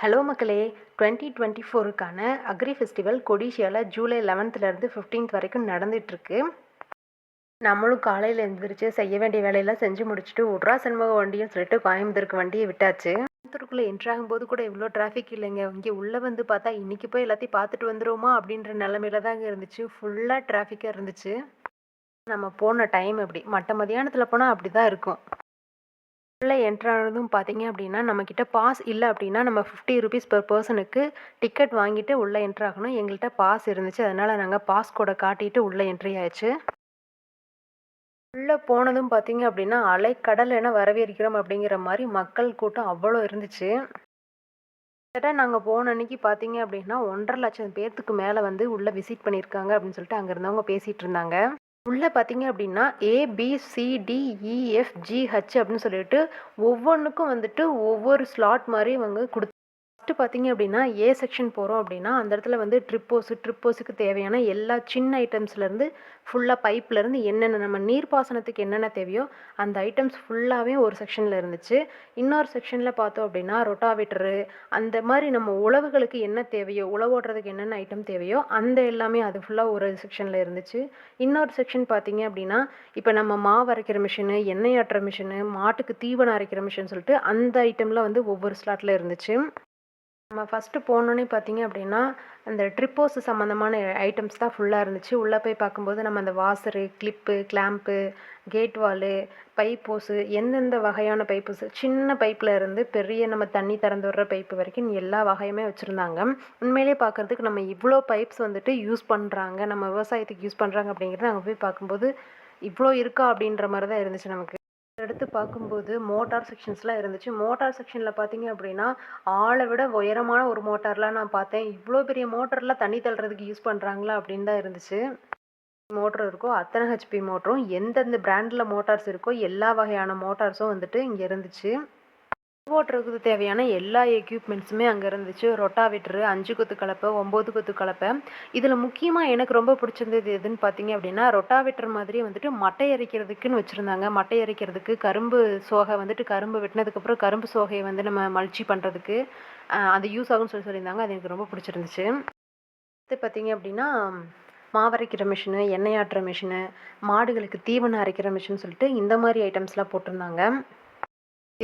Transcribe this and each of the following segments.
Hello மக்களே twenty twenty ஃபோருக்கான agri festival கொடிஷியாவில் ஜூலை லெவன்த்துலேருந்து ஃபிஃப்டீன்த் வரைக்கும் நடந்துகிட்ருக்கு நம்மளும் காலையில் எழுந்திரிச்சு செய்ய வேண்டிய வேலையெல்லாம் செஞ்சு முடிச்சுட்டு உட்ரா சண்முக வண்டியும் சொல்லிட்டு கோயம்புத்தூருக்கு வண்டியை விட்டாச்சு. கோயம்புத்தூருக்குள்ளே என்ட்ராகும்போது கூட இவ்வளோ டிராஃபிக் இல்லைங்க. இங்கே உள்ளே வந்து பார்த்தா இன்றைக்கி போய் எல்லாத்தையும் பார்த்துட்டு வந்துடுவோமா அப்படின்ற நிலமையில தாங்க இருந்துச்சு. ஃபுல்லாக டிராஃபிக்காக இருந்துச்சு. நம்ம போன டைம் அப்படி. மற்ற மதியானத்தில் போனால் அப்படி தான் இருக்கும். உள்ளே என்ட்ரானதும் பார்த்தீங்க அப்படின்னா நம்மக்கிட்ட பாஸ் இல்லை அப்படின்னா நம்ம ஃபிஃப்டி ருபீஸ் பர் பர்சனுக்கு டிக்கெட் வாங்கிட்டு உள்ளே என்ட்ரு ஆகணும். எங்கள்கிட்ட பாஸ் இருந்துச்சு. அதனால் நாங்கள் பாஸ் கூட காட்டிட்டு உள்ளே என்ட்ரி ஆயிடுச்சு. உள்ளே போனதும் பார்த்தீங்க அப்படின்னா அலைக்கடல் என வரவேற்கிறோம் அப்படிங்கிற மாதிரி மக்கள் கூட்டம் அவ்வளோ இருந்துச்சு. கிட்டத்தட்ட நாங்கள் போன அன்னைக்கு பார்த்தீங்க அப்படின்னா ஒன்றரை லட்சம் பேர்த்துக்கு மேலே வந்து உள்ளே விசிட் பண்ணியிருக்காங்க அப்படின்னு சொல்லிட்டு அங்கே இருந்தவங்க பேசிகிட்டு இருந்தாங்க. உள்ளே பார்த்தீங்க அப்படின்னா ஏபிசிடிஇஎஃப்ஜிஹெச் e, அப்படின்னு சொல்லிட்டு ஒவ்வொன்றுக்கும் வந்துட்டு ஒவ்வொரு ஸ்லாட் மாதிரி இவங்க கொடுத்து ஃபஸ்ட்டு பார்த்தீங்க அப்படின்னா ஏ செக்ஷன் போகிறோம் அப்படின்னா அந்த இடத்துல வந்து ட்ரிப்போஸு ட்ரிப்போஸுக்கு தேவையான எல்லா சின்ன ஐட்டம்ஸ்லேருந்து ஃபுல்லாக பைப்லேருந்து என்னென்ன நம்ம நீர்ப்பாசனத்துக்கு என்னென்ன தேவையோ அந்த ஐட்டம்ஸ் ஃபுல்லாகவே ஒரு செக்ஷனில் இருந்துச்சு. இன்னொரு செக்ஷனில் பார்த்தோம் அப்படின்னா ரொட்டாவேட்டரு அந்த மாதிரி நம்ம உழவுகளுக்கு என்ன தேவையோ உழவோடுறதுக்கு என்னென்ன ஐட்டம் தேவையோ அந்த எல்லாமே அது ஃபுல்லாக ஒரு செக்ஷனில் இருந்துச்சு. இன்னொரு செக்ஷன் பார்த்தீங்க அப்படின்னா இப்போ நம்ம மாவு அரைக்கிற மிஷினு எண்ணெய் ஆட்டுற மிஷினு மாட்டுக்கு தீவனம் அரைக்கிற மிஷின் சொல்லிட்டு அந்த ஐட்டம்லாம் வந்து ஒவ்வொரு ஸ்லாட்டில் இருந்துச்சு. நம்ம ஃபஸ்ட்டு போனோன்னே பார்த்தீங்க அப்படின்னா அந்த ட்ரிப்போஸ் சம்மந்தமான ஐட்டம்ஸ் தான் ஃபுல்லாக இருந்துச்சு. உள்ளே போய் பார்க்கும்போது நம்ம அந்த washer clip clamp gate valve pipes எந்தெந்த வகையான பைப்போஸு சின்ன பைப்பில் இருந்து பெரிய நம்ம தண்ணி திறந்து விடுற பைப்பு வரைக்கும் எல்லா வகையுமே வச்சுருந்தாங்க. உண்மையிலே பார்க்குறதுக்கு நம்ம இவ்வளோ பைப்ஸ் வந்துட்டு யூஸ் பண்ணுறாங்க நம்ம விவசாயத்துக்கு யூஸ் பண்ணுறாங்க அப்படிங்கிறது அங்கே போய் பார்க்கும்போது இவ்வளோ இருக்கா அப்படின்ற மாதிரி தான் இருந்துச்சு நமக்கு. எடுத்து பார்க்கும்போது மோட்டார் செக்ஷன்ஸ்லாம் இருந்துச்சு. மோட்டார் செக்ஷனில் பார்த்தீங்க அப்படின்னா ஆளை விட உயரமான ஒரு மோட்டார்லாம் நான் பார்த்தேன். இவ்வளோ பெரிய மோட்டர்லாம் தண்ணி தள்ளுறதுக்கு யூஸ் பண்ணுறாங்களா அப்படின்னு தான் இருந்துச்சு. மோட்டர் இருக்கோ அத்தனை ஹெச்பி மோட்டரும் எந்தெந்த பிராண்டில் மோட்டார்ஸ் இருக்கோ எல்லா வகையான மோட்டார்ஸும் வந்துட்டு இங்கே இருந்துச்சு. ஓட்டுறதுக்கு தேவையான எல்லா எக்யூப்மெண்ட்ஸுமே அங்கே இருந்துச்சு. ரொட்டாவேட்டரு அஞ்சு கொத்து கலப்பை ஒம்பது கொத்து கலப்பை. இதில் முக்கியமாக எனக்கு ரொம்ப பிடிச்சிருந்தது எதுன்னு பார்த்தீங்க அப்படின்னா ரொட்டாவேட்டர் மாதிரி வந்துட்டு மட்டை அரைக்கிறதுக்குன்னு வச்சுருந்தாங்க. மட்டை அரைக்கிறதுக்கு கரும்பு சோகை வந்துட்டு கரும்பு வெட்டினதுக்கப்புறம் கரும்பு சோகையை வந்து நம்ம மல்ச்சி பண்ணுறதுக்கு அது யூஸ் ஆகும்னு சொல்லி சொல்லியிருந்தாங்க. அது எனக்கு ரொம்ப பிடிச்சிருந்துச்சு. அடுத்து பார்த்தீங்க அப்படின்னா மாவரைக்கிற மிஷினு எண்ணெய் ஆட்டுற மிஷினு மாடுகளுக்கு தீவனம் அரைக்கிற மிஷின் சொல்லிட்டு இந்த மாதிரி ஐட்டம்ஸ்லாம் போட்டிருந்தாங்க.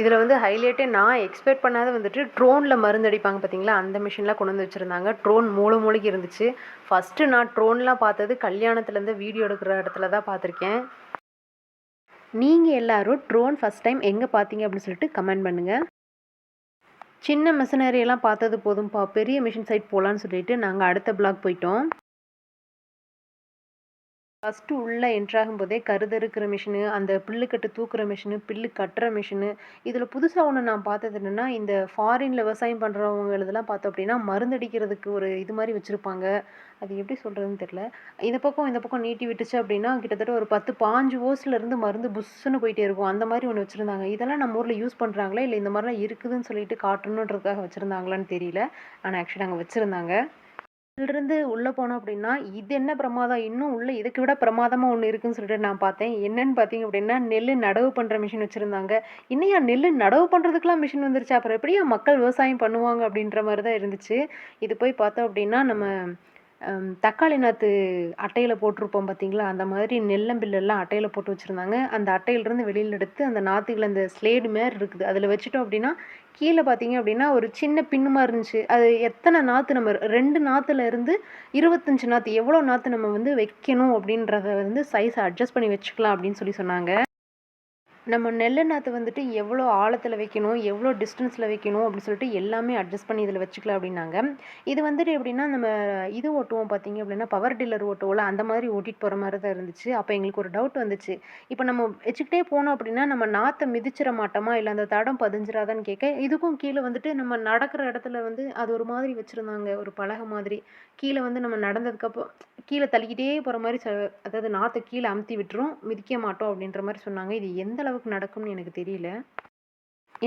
இதில் வந்து ஹைலைட்டே நான் எக்ஸ்பெக்ட் பண்ணாத வந்துட்டு ட்ரோனில் மருந்து அடிப்பாங்க பார்த்தீங்களா அந்த மிஷின்லாம் கொண்டு வந்து வச்சுருந்தாங்க. ட்ரோன் மூளை மூளைக்கு இருந்துச்சு. ஃபஸ்ட்டு நான் ட்ரோன்லாம் பார்த்தது கல்யாணத்துலேருந்து வீடியோ எடுக்கிற இடத்துல தான் பார்த்துருக்கேன். நீங்கள் எல்லோரும் ட்ரோன் ஃபஸ்ட் டைம் எங்கே பார்த்தீங்க அப்படின்னு சொல்லிட்டு கமெண்ட் பண்ணுங்கள் சின்ன மிஷினரியெல்லாம் பார்த்தது போதும்ப்பா பெரிய மிஷின் சைட் போகலான்னு சொல்லிட்டு நாங்கள் அடுத்த பிளாக் போயிட்டோம். ஃபஸ்ட்டு உள்ளே என்ட்ராகும் போதே கருதறுக்கிற மிஷினு அந்த புல்லுக்கட்டு தூக்குற மிஷினு புல்லு கட்டுற மிஷினு இதில் புதுசாக ஒன்று நான் பார்த்தது என்னென்னா இந்த ஃபாரினில் விவசாயம் பண்ணுறவங்க இதெல்லாம் பார்த்தோம் அப்படின்னா மருந்தடிக்கிறதுக்கு ஒரு இது மாதிரி வச்சுருப்பாங்க. அது எப்படி சொல்கிறதுன்னு தெரில இந்த பக்கம் இந்த பக்கம் நீட்டி விட்டுச்சு அப்படின்னா கிட்டத்தட்ட ஒரு பத்து பாஞ்சு ஓஸ்லேருந்து மருந்து புஷ்ஷுன்னு போயிட்டே இருக்கும். அந்த மாதிரி ஒன்று வச்சுருந்தாங்க. இதெல்லாம் நம்ம ஊரில் யூஸ் பண்ணுறாங்களா இல்லை இந்த மாதிரிலாம் இருக்குதுன்னு சொல்லிட்டு காட்டணுன்றதுக்காக வச்சுருந்தாங்களான்னு தெரியல. ஆனால் ஆக்சுவலி அங்கே வச்சுருந்தாங்க. இதிலிருந்து உள்ளே போனோம் அப்படின்னா இது என்ன பிரமாதம்? இன்னும் உள்ள இதுக்கு விட பிரமாதமாக ஒன்று இருக்குன்னு சொல்லிட்டு நான் பார்த்தேன். என்னன்னு பார்த்தீங்க அப்படின்னா நெல் நடவு பண்ணுற மிஷின் வச்சுருந்தாங்க. இன்னையா நெல் நடவு பண்ணுறதுக்கெலாம் மிஷின் வந்துருச்சு. அப்புறம் எப்படியா மக்கள் விவசாயம் பண்ணுவாங்க அப்படின்ற மாதிரி தான் இருந்துச்சு. இது போய் பார்த்தோம் அப்படின்னா நம்ம தக்காளி நாற்று அட்டையில் போட்டிருப்போம் பார்த்தீங்களா அந்த மாதிரி நெல்லம்பில்லெல்லாம் அட்டையில் போட்டு வச்சுருந்தாங்க. அந்த அட்டையிலேருந்து வெளியில் எடுத்து அந்த நாற்றுகளை அந்த ஸ்லேடு மாரி இருக்குது. அதில் வச்சுட்டோம் அப்படின்னா கீழே பார்த்தீங்க அப்படின்னா ஒரு சின்ன பின்னுமா இருந்துச்சு. அது எத்தனை நாற்று நம்ம ரெண்டு நாற்றுல இருந்து இருபத்தஞ்சி நாற்று எவ்வளோ நாற்று நம்ம வந்து வைக்கணும் அப்படின்றத வந்து சைஸை அட்ஜஸ்ட் பண்ணி வச்சுக்கலாம் அப்படின்னு சொல்லி சொன்னாங்க. நம்ம நெல் நாற்று வந்துட்டு எவ்வளோ ஆழத்தில் வைக்கணும் எவ்வளோ டிஸ்டன்ஸில் வைக்கணும் அப்படின்னு சொல்லிட்டு எல்லாமே அட்ஜஸ்ட் பண்ணி இதில் வச்சுக்கலாம் அப்படின்னாங்க. இது வந்துட்டு எப்படின்னா நம்ம இது ஓட்டுவோம் பார்த்தீங்க அப்படின்னா பவர் டில்லர் ஓட்டுவோம்ல அந்த மாதிரி ஓட்டிகிட்டு போகிற மாதிரி தான் இருந்துச்சு. அப்போ எங்களுக்கு ஒரு டவுட் வந்துச்சு. இப்போ நம்ம வச்சுக்கிட்டே போனோம் அப்படின்னா நம்ம நாற்றை மிதிச்சிட மாட்டோமா? இல்லை அந்த தடம் பதிஞ்சிராதான்னு கேட்க இதுக்கும் கீழே வந்துட்டு நம்ம நடக்கிற இடத்துல வந்து அது ஒரு மாதிரி வச்சுருந்தாங்க ஒரு பலகை மாதிரி. கீழே வந்து நம்ம நடந்ததுக்கப்புறம் கீழே தள்ளிக்கிட்டே போகிற மாதிரி ச அதாவது நாற்றை கீழே அமுத்தி விட்டுரும் மிதிக்க மாட்டோம் அப்படின்ற மாதிரி சொன்னாங்க. இது எந்த அளவுக்கு நடக்கும்னு எனக்கு தெரியல.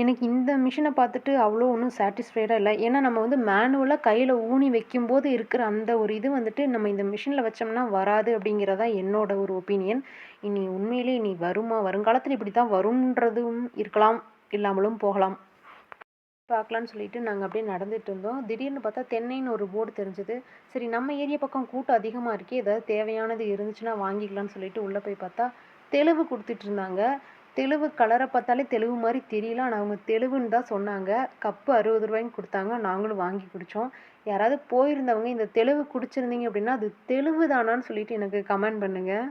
எனக்கு இந்த மிஷினை பார்த்துட்டு அவ்வளோ ஒன்றும் சாட்டிஸ்ஃபைடாக இல்லை. ஏன்னா நம்ம வந்து மேனுவலாக கையில் ஊனி வைக்கும்போது இருக்கிற அந்த ஒரு இது வந்துட்டு நம்ம இந்த மிஷினில் வச்சோம்னா வராது அப்படிங்கிறதா என்னோட ஒரு ஒப்பீனியன் இனி உண்மையிலே இனி வருமா? வருங்காலத்தில் இப்படி தான் வரும்ன்றதும் இருக்கலாம் இல்லாமலும் போகலாம். பார்க்கலான்னு சொல்லிட்டு நாங்கள் அப்படியே நடந்துட்டு இருந்தோம். திடீர்னு பார்த்தா தென்னைன்னு ஒரு போர்டு தெரிஞ்சது. சரி நம்ம ஏரியா பக்கம் கூட்டம் அதிகமாக இருக்கே ஏதாவது தேவையானது இருந்துச்சுன்னா வாங்கிக்கலாம்னு சொல்லிட்டு உள்ளே போய் பார்த்தா தெளிவு கொடுத்துட்டு இருந்தாங்க. தெளிவு கலரை பார்த்தாலே தெளிவு மாதிரி தெரியல. ஆனால் அவங்க தெளிவுன்னு தான் சொன்னாங்க. கப்பு அறுபது ரூபாய்க்கு கொடுத்தாங்க. நாங்களும் வாங்கி குடித்தோம் யாராவது போயிருந்தவங்க இந்த தெளிவு குடிச்சிருந்தீங்க அப்படின்னா அது தெளிவு தானான்னு சொல்லிட்டு எனக்கு கமெண்ட் பண்ணுங்கள்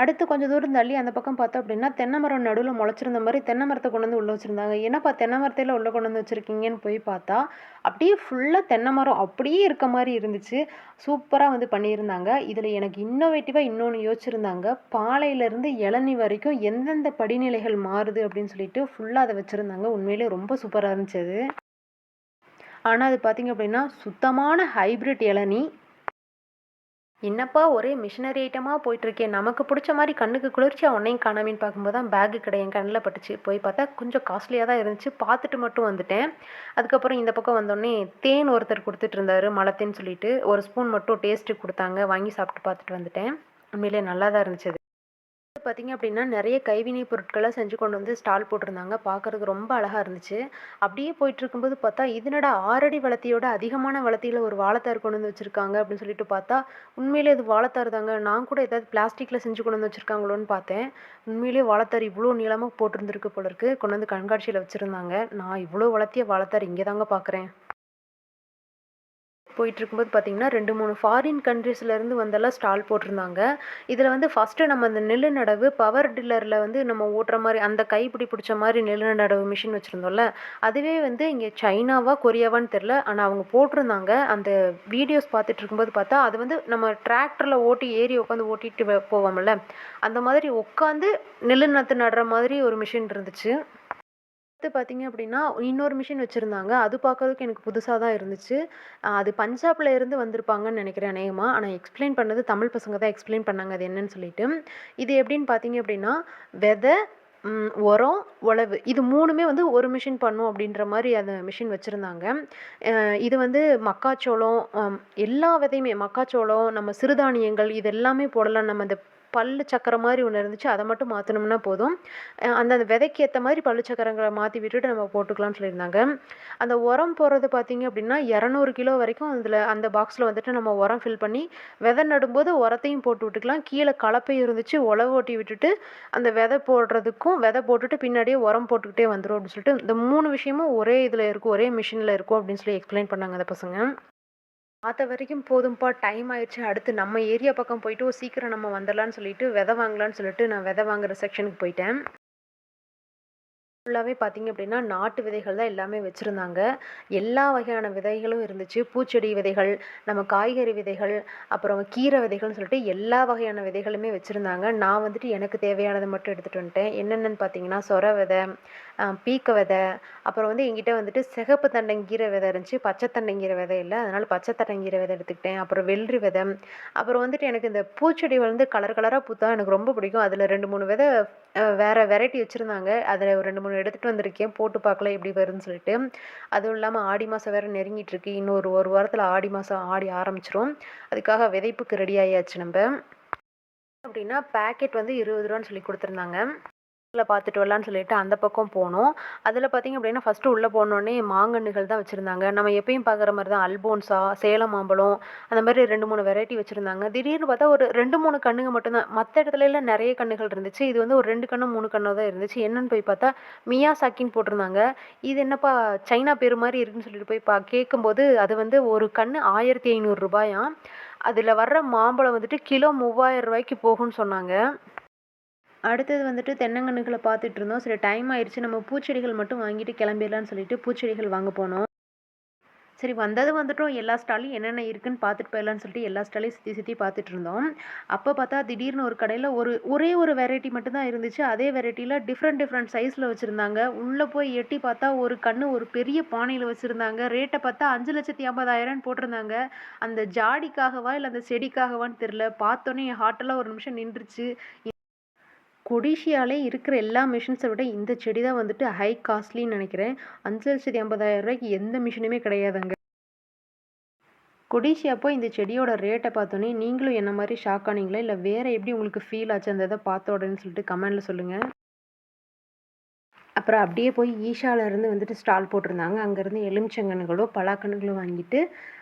அடுத்து கொஞ்சம் தூரம் தள்ளி அந்த பக்கம் பார்த்தோம் அப்படின்னா தென்னை மரம் நடுவில் முளைச்சிருந்த மாதிரி தென்னை மரத்தை கொண்டு வந்து உள்ளே வச்சுருந்தாங்க. என்னப்பா தென்னை மரத்தையில் உள்ளே கொண்டு வந்து வச்சுருக்கீங்கன்னு போய் பார்த்தா அப்படியே ஃபுல்லாக தென்னை மரம் அப்படியே இருக்க மாதிரி இருந்துச்சு. சூப்பராக வந்து பண்ணியிருந்தாங்க. இதில் எனக்கு இன்னோவேட்டிவாக இன்னொன்று யோசிச்சிருந்தாங்க. பாலையிலேருந்து இளநி வரைக்கும் எந்தெந்த படிநிலைகள் மாறுது அப்படின்னு சொல்லிட்டு ஃபுல்லாக அதை வச்சுருந்தாங்க. உண்மையிலே ரொம்ப சூப்பராக இருந்துச்சு அது. ஆனால் அது பார்த்திங்க அப்படின்னா சுத்தமான ஹைப்ரிட் இளநி. என்னப்பா ஒரே மிஷினரி ஐட்டமாக போயிட்டுருக்கேன் நமக்கு பிடிச்ச மாதிரி கண்ணுக்கு குளிர்ச்சியாக ஒன்றையும் காணாமின்னு பார்க்கும்போது தான் பேக்கு கடை என் கண்ணில் பட்டுச்சு. போய் பார்த்தா கொஞ்சம் காஸ்ட்லியாக தான் இருந்துச்சு. பார்த்துட்டு மட்டும் வந்துட்டேன். அதுக்கப்புறம் இந்த பக்கம் வந்தோடனே தேன் ஒருத்தர் கொடுத்துட்டு இருந்தார் மலத்தேன்னு சொல்லிட்டு. ஒரு ஸ்பூன் மட்டும் டேஸ்ட்டு கொடுத்தாங்க. வாங்கி சாப்பிட்டு பார்த்துட்டு வந்துட்டேன். உண்மையிலே நல்லா தான் இருந்துச்சு அது. பார்த்தீங்க அப்படின்னா நிறைய கைவினை பொருட்களை செஞ்சு கொண்டு வந்து ஸ்டால் போட்டிருந்தாங்க. பார்க்கறதுக்கு ரொம்ப அழகாக இருந்துச்சு. அப்படியே போயிட்டு இருக்கும்போது பார்த்தா இதனோட ஆறடி வளர்த்தியோட அதிகமான வளர்த்தியில் ஒரு வாழைத்தார் கொண்டு வந்து வச்சுருக்காங்க அப்படின்னு சொல்லிட்டு பார்த்தா உண்மையிலே இது வாழைத்தார் தாங்க. நான் கூட ஏதாவது பிளாஸ்டிக்கில் செஞ்சு கொண்டு வந்து வச்சுருக்காங்களோன்னு பார்த்தேன். உண்மையிலேயே வாழைத்தார் இவ்வளோ நீளமாக போட்டிருந்துருக்கு போல இருக்கு. கொண்டு வந்து கண்காட்சியில் வச்சுருந்தாங்க. நான் இவ்வளோ வளர்த்திய வாழைத்தார் இங்கே தாங்க பார்க்குறேன். போயிட்டு இருக்கும்போது பார்த்தீங்கன்னா ரெண்டு மூணு ஃபாரின் கண்ட்ரீஸ்லேருந்து வந்தெல்லாம் ஸ்டால் போட்டிருந்தாங்க. இதில் வந்து ஃபஸ்ட்டு நம்ம அந்த நெல் நடவு பவர் டில்லரில் வந்து நம்ம ஓட்டுற மாதிரி அந்த கைப்பிடி பிடிச்ச மாதிரி நெல் நடவு மிஷின் வச்சுருந்தோம்ல அதுவே வந்து இங்கே சைனாவா கொரியாவான்னு தெரில ஆனால் அவங்க போட்டிருந்தாங்க. அந்த வீடியோஸ் பார்த்துட்டு இருக்கும்போது பார்த்தா அது வந்து நம்ம டிராக்டரில் ஓட்டி ஏறி உட்காந்து ஓட்டிட்டு போவோம்ல அந்த மாதிரி உட்காந்து நெல் நத்து நடுற மாதிரி ஒரு மிஷின் இருந்துச்சு. அடுத்து பார்த்தீங்க அப்படின்னா இன்னொரு மிஷின் வச்சுருந்தாங்க. அது பார்க்கறதுக்கு எனக்கு புதுசாக தான் இருந்துச்சு. அது பஞ்சாப்ல இருந்து வந்திருப்பாங்கன்னு நினைக்கிறேன் அநேகமாக ஆனால் எக்ஸ்பிளைன் பண்ணது தமிழ் பசங்க தான் எக்ஸ்பிளைன் பண்ணாங்க அது என்னன்னு சொல்லிட்டு. இது எப்படின்னு பார்த்தீங்க அப்படின்னா விதை உரம் உழவு. இது மூணுமே வந்து ஒரு மிஷின் பண்ணும் அப்படின்ற மாதிரி அந்த மிஷின் வச்சுருந்தாங்க. இது வந்து மக்காச்சோளம் எல்லா விதையுமே மக்காச்சோளம் நம்ம சிறுதானியங்கள் இது எல்லாமே போடலாம் நம்ம இந்த பல்லு சக்கரம் மாதிரி ஒன்று இருந்துச்சு அதை மட்டும் மாற்றினோம்னா போதும். அந்தந்த அந்த அந்த விதைக்கு ஏற்ற மாதிரி பல்லு சக்கரங்களை மாற்றி விட்டுட்டு நம்ம போட்டுக்கலாம்னு சொல்லியிருந்தாங்க. அந்த உரம் போடுறது பார்த்தீங்க அப்படின்னா இரநூறு கிலோ வரைக்கும் அதில் அந்த பாக்ஸில் வந்துட்டு நம்ம உரம் ஃபில் பண்ணி விதை நடும்போது உரத்தையும் போட்டு விட்டுக்கலாம். கீழே கலப்பை இருந்துச்சு உழவு ஓட்டி விட்டுட்டு அந்த விதை போடுறதுக்கும் விதை போட்டுட்டு பின்னாடியே உரம் போட்டுக்கிட்டே வந்துடும் அப்படின்னு சொல்லிட்டு இந்த மூணு விஷயமும் ஒரே இதில் இருக்கும் ஒரே மிஷினில் இருக்கும் அப்படின்னு சொல்லி எக்ஸ்பிளைன் பண்ணாங்க அந்த பசங்க. பார்த்த வரைக்கும் போதும்ப்பா டைம் ஆயிடுச்சு. அடுத்து நம்ம ஏரியா பக்கம் போயிட்டு சீக்கிரம் நம்ம வந்துடலான்னு சொல்லிட்டு விதை வாங்கலாம்னு சொல்லிட்டு நான் விதை வாங்குற செக்ஷனுக்கு போயிட்டேன். ஃபுல்லாகவே பார்த்தீங்க அப்படின்னா நாட்டு விதைகள் தான் எல்லாமே வச்சுருந்தாங்க. எல்லா வகையான விதைகளும் இருந்துச்சு. பூச்செடி விதைகள் நம்ம காய்கறி விதைகள் அப்புறம் கீரை விதைகள்னு சொல்லிட்டு எல்லா வகையான விதைகளுமே வச்சுருந்தாங்க. நான் வந்துட்டு எனக்கு தேவையானதை மட்டும் எடுத்துகிட்டு வந்துட்டேன். என்னென்னு பார்த்தீங்கன்னா சொர விதை பீக்க விதை அப்புறம் வந்து என்கிட்ட வந்துட்டு சிகப்பு தண்டங்கீரை விதை இருந்துச்சு. பச்சை தண்டங்கீரை விதை இல்லை. அதனால் பச்சை தண்டங்கீரை விதை எடுத்துக்கிட்டேன். அப்புறம் வெள்ளரி விதை. அப்புறம் வந்துட்டு எனக்கு இந்த பூச்செடி வந்து கலர் கலராக பூத்தா எனக்கு ரொம்ப பிடிக்கும். அதில் ரெண்டு மூணு விதை வேறு வெரைட்டி வச்சுருந்தாங்க. அதில் ஒரு ரெண்டு மூணு எடுத்துகிட்டு வந்திருக்கேன். போட்டு பார்க்கலாம் எப்படி வருதுன்னு சொல்லிட்டு. அதுவும் இல்லாமல் ஆடி மாதம் வேறு நெருங்கிட்டு இருக்கு. இன்னொரு ஒரு வாரத்தில் ஆடி மாதம் ஆடி ஆரம்பிச்சிரும். அதுக்காக விதைப்புக்கு ரெடி ஆகியாச்சு நம்ம. அப்படின்னா பேக்கெட் வந்து இருபது ரூபான்னு சொல்லி கொடுத்துருந்தாங்க. அதில் பார்த்துட்டு வரலான்னு சொல்லிட்டு அந்த பக்கம் போனோம். அதில் பார்த்தீங்க அப்படின்னா ஃபஸ்ட்டு உள்ளே போனோடனே மாங்கன்றுகள் தான் வச்சுருந்தாங்க. நம்ம எப்பயும் பார்க்குற மாதிரி தான் அல்போன்ஸா சேலம் மாம்பழம் அந்த மாதிரி ரெண்டு மூணு வெரைட்டி வச்சுருந்தாங்க. திடீர்னு பார்த்தா ஒரு ரெண்டு மூணு கண்ணுங்க மட்டும்தான் மற்ற இடத்துல எல்லாம் நிறைய கண்ணுகள் இருந்துச்சு. இது வந்து ஒரு ரெண்டு கண்ணு மூணு கண்ணு தான் இருந்துச்சு. என்னன்னு போய் பார்த்தா மியா சாக்கின்னு போட்டிருந்தாங்க. இது என்னப்பா சைனா பேர் மாதிரி இருக்குன்னு சொல்லிட்டு போய் பா கேட்கும்போது அது வந்து ஒரு கண்ணு ஆயிரத்தி ஐநூறு ரூபாயாம். அதில் வர்ற மாம்பழம் வந்துட்டு கிலோ மூவாயிரம் ரூபாய்க்கு போகும்னு சொன்னாங்க. அடுத்தது வந்துட்டு தென்னங்கன்றுகளை பார்த்துட்டு இருந்தோம் சரி டைம் ஆயிடுச்சு. நம்ம பூச்செடிகள் மட்டும் வாங்கிட்டு கிளம்பிடலான்னு சொல்லிட்டு பூச்செடிகள் வாங்க போனோம். சரி வந்தது வந்துட்டோம். எல்லா ஸ்டாலையும் என்னென்ன இருக்குன்னு பார்த்துட்டு போயிடலான்னு சொல்லிட்டு எல்லா ஸ்டாலையும் சுற்றி சுற்றி பார்த்துட்டு இருந்தோம் அப்போ பார்த்தா திடீர்னு ஒரு கடையில் ஒரு ஒரே ஒரு வெரைட்டி மட்டும்தான் இருந்துச்சு. அதே வெரைட்டியில் டிஃப்ரெண்ட் டிஃப்ரெண்ட் சைஸில் வச்சுருந்தாங்க. உள்ளே போய் எட்டி பார்த்தா ஒரு கண்ணு ஒரு பெரிய பானையில் வச்சுருந்தாங்க. ரேட்டை பார்த்தா அஞ்சு லட்சத்தி ஐம்பதாயிரம்னு போட்டிருந்தாங்க. அந்த ஜாடிக்காகவா இல்லை அந்த செடிக்காகவான்னு தெரில பார்த்தோன்னே என் ஹார்ட்டெல்லாம் ஒரு நிமிஷம் நின்றுச்சு. கொடிஷியாலே இருக்கிற எல்லா மிஷின்ஸை விட இந்த செடி தான் வந்துட்டு ஹை காஸ்ட்லின்னு நினைக்கிறேன். அஞ்சு லட்சத்தி ஐம்பதாயிரம் ரூபாய்க்கு எந்த மிஷினுமே கிடையாதுங்க கொடிஷியா போய் இந்த செடியோட ரேட்டை பார்த்தோன்னே நீங்களும் என்ன மாதிரி ஷாக் ஆனீங்களா? இல்லை வேறு எப்படி உங்களுக்கு ஃபீல் ஆச்சு? அந்த இதை பார்த்த உடனே சொல்லிட்டு கமெண்டில் சொல்லுங்கள் அப்புறம் அப்படியே போய் ஈஷாவிலேருந்து இருந்து வந்துட்டு ஸ்டால் போட்டிருந்தாங்க. அங்கேருந்து எலுமிச்சங்கன்களோ பலாக்கன்றுகளோ வாங்கிட்டு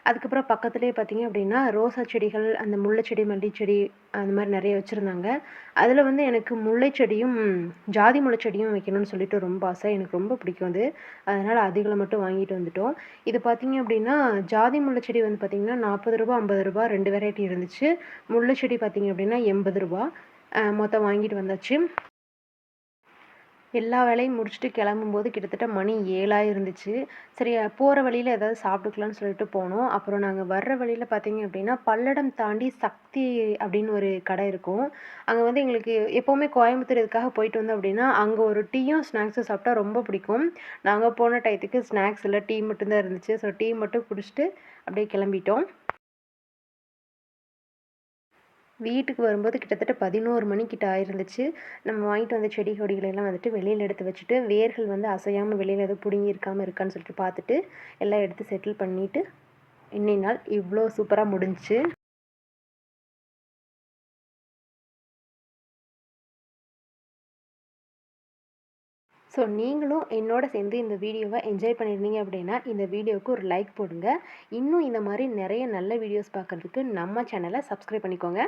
அதுக்கப்புறம் பக்கத்துலேயே பார்த்தீங்க அப்படின்னா ரோசா செடிகள் அந்த முல்லைச்செடி மல்லிச்செடி செடி அந்த மாதிரி நிறைய வச்சுருந்தாங்க. அதில் வந்து எனக்கு முல்லை செடியும் ஜாதி முல்லைச்செடியும் வைக்கணும்னு சொல்லிட்டு ரொம்ப ஆசை. எனக்கு ரொம்ப பிடிக்கும் அது. அதனால் அதுகளை மட்டும் வாங்கிட்டு வந்துட்டோம். இது பார்த்தீங்க அப்படின்னா ஜாதி முல்லைச்செடி வந்து பார்த்திங்கன்னா நாற்பது ரூபா ஐம்பது ரூபா ரெண்டு வெரைட்டி இருந்துச்சு. முல்லைச்செடி பார்த்திங்க பார்த்தீங்க அப்படின்னா எண்பது ரூபா. மொத்தம் வாங்கிட்டு வந்தாச்சு. எல்லா வேலையும் முடிச்சுட்டு கிளம்பும்போது கிட்டத்தட்ட மணி ஏழாக இருந்துச்சு சரி போகிற வழியில் ஏதாவது சாப்பிட்டுக்கலாம்னு சொல்லிட்டு போனோம். அப்புறம் நாங்கள் வர்ற வழியில் பார்த்தீங்க அப்படின்னா பல்லடம் தாண்டி சக்தி அப்படின்னு ஒரு கடை இருக்கும். அங்கே வந்து எங்களுக்கு எப்போவுமே கோயம்புத்தூர் இதுக்காக போயிட்டு வந்தோம் அப்படின்னா அங்கே ஒரு டீயும் ஸ்நாக்ஸும் சாப்பிட்டா ரொம்ப பிடிக்கும். நாங்கள் போன டயத்துக்கு ஸ்நாக்ஸ் இல்லை டீ மட்டும்தான் இருந்துச்சு. ஸோ டீ மட்டும் குடிச்சிட்டு அப்படியே கிளம்பிட்டோம். வீட்டுக்கு வரும்போது கிட்டத்தட்ட பதினோரு மணிக்கிட்ட ஆயிருந்துச்சு. நம்ம வாங்கிட்டு வந்த செடி கொடிகளெல்லாம் வந்துட்டு வெளியில் எடுத்து வச்சுட்டு வேர்கள் வந்து அசையாமல் வெளியில் எதுவும் பிடுங்கி இருக்காமல் இருக்கான்னு சொல்லிட்டு பார்த்துட்டு எல்லாம் எடுத்து செட்டில் பண்ணிவிட்டு இன்னை நாள் இவ்வளோ சூப்பராக முடிஞ்சுச்சு. ஸோ நீங்களும் என்னோட சேர்ந்து இந்த வீடியோவை என்ஜாய் பண்ணியிருந்தீங்க அப்படின்னா இந்த வீடியோவுக்கு ஒரு லைக் போடுங்க. இன்னும் இந்த மாதிரி நிறைய நல்ல வீடியோஸ் பார்க்குறதுக்கு நம்ம சேனலை சப்ஸ்கிரைப் பண்ணிக்கோங்க.